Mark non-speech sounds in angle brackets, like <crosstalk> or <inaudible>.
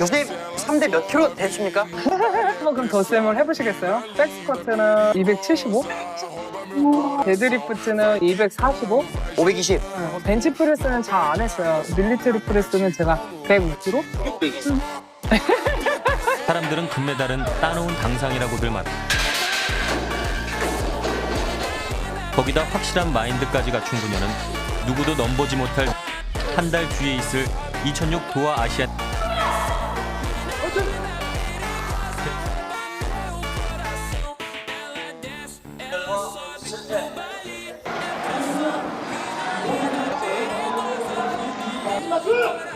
교수님 3대 몇 킬로 되십니까? 한번 그럼 덧셈을 해보시겠어요? 백스쿼트는 275, 데드리프트는 245, 520. 어, 벤치프레스는 잘 안 했어요. 밀리터리 프레스는 제가 105kg? <laughs> 사람들은 금메달은 따놓은 당상이라고들 말. 거기다 확실한 마인드까지 갖춘 그녀는 누구도 넘보지 못할 한 달 뒤에 있을 2006 도하 아시 아 아,